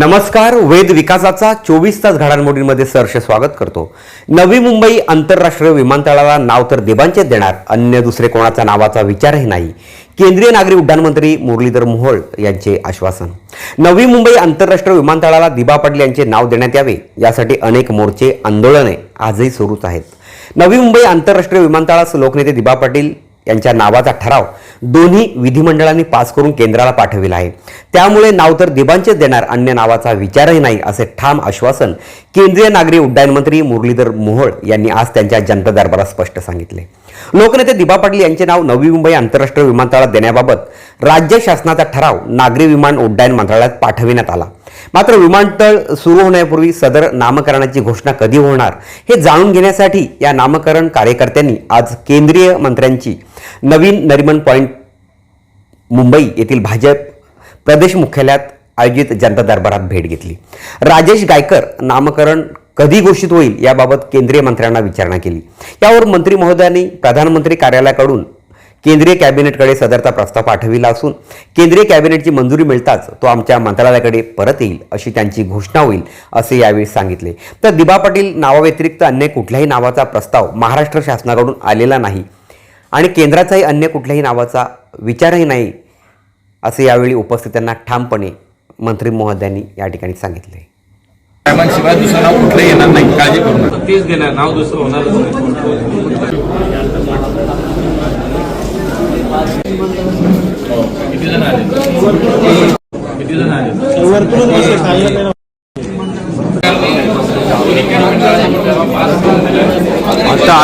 नमस्कार वेद विकासाचा चोवीस तास घडामोडींमध्ये सहर्ष स्वागत करतो. नवी मुंबई आंतरराष्ट्रीय विमानतळाला नाव तर देवांचेच देणार अन्य दुसरे कोणाचा नावाचा विचारही नाही. केंद्रीय नागरी उड्डाण मंत्री मुरलीधर मोहोळ यांचे आश्वासन. नवी मुंबई आंतरराष्ट्रीय विमानतळाला दिबा पाटील यांचे नाव देण्यात यावे यासाठी अनेक मोर्चे आंदोलने आजही सुरूच आहेत. नवी मुंबई आंतरराष्ट्रीय विमानतळास लोकनेते दिबा पाटील यांच्या नावाचा ठराव दोन्ही विधिमंडळांनी पास करून केंद्राला पाठविला आहे. त्यामुळे नाव तर दिबांचेच देणार अन्य नावाचा विचारही नाही असे ठाम आश्वासन केंद्रीय नागरी उड्डाण मंत्री मुरलीधर मोहोळ यांनी आज त्यांच्या जनता दरबारात स्पष्ट सांगितले. लोकनेते दिबा पाटील यांचे नाव नवी मुंबई आंतरराष्ट्रीय विमानतळात देण्याबाबत राज्य शासनाचा ठराव नागरी विमान उड्डाण मंत्रालयात पाठविण्यात आला. मात्र विमानतळ सुरू होण्यापूर्वी सदर नामकरणाची घोषणा कधी होणार हे जाणून घेण्यासाठी या नामकरण कार्यकर्त्यांनी आज केंद्रीय मंत्र्यांची नवीन नरिमन पॉईंट मुंबई येथील भाजप प्रदेश मुख्यालयात आयोजित जनता दरबारात भेट घेतली. राजेश गायकर नामकरण कधी घोषित होईल याबाबत केंद्रीय मंत्र्यांना विचारणा केली. यावर मंत्री महोदयांनी प्रधानमंत्री कार्यालयाकडून केंद्रीय कॅबिनेटकडे सदरचा प्रस्ताव पाठविला असून केंद्रीय कॅबिनेटची मंजुरी मिळताच तो आमच्या मंत्रालयाकडे परत येईल अशी त्यांची घोषणा होईल असे यावेळी सांगितले. तर दिबा पाटील नावाव्यतिरिक्त अन्य कुठल्याही नावाचा प्रस्ताव महाराष्ट्र शासनाकडून आलेला नाही आणि केंद्राचाही अन्य कुठल्याही नावाचा विचारही नाही असे यावेळी उपस्थितांना ठामपणे मंत्री महोदयांनी या ठिकाणी सांगितले. साहेबांशिवाय दुसरं नाव कुठलं येणार नाही काळजी करू नका. तेच देणार नाव दुसरं होणारच नाही. किती जण आले किती जण आले आता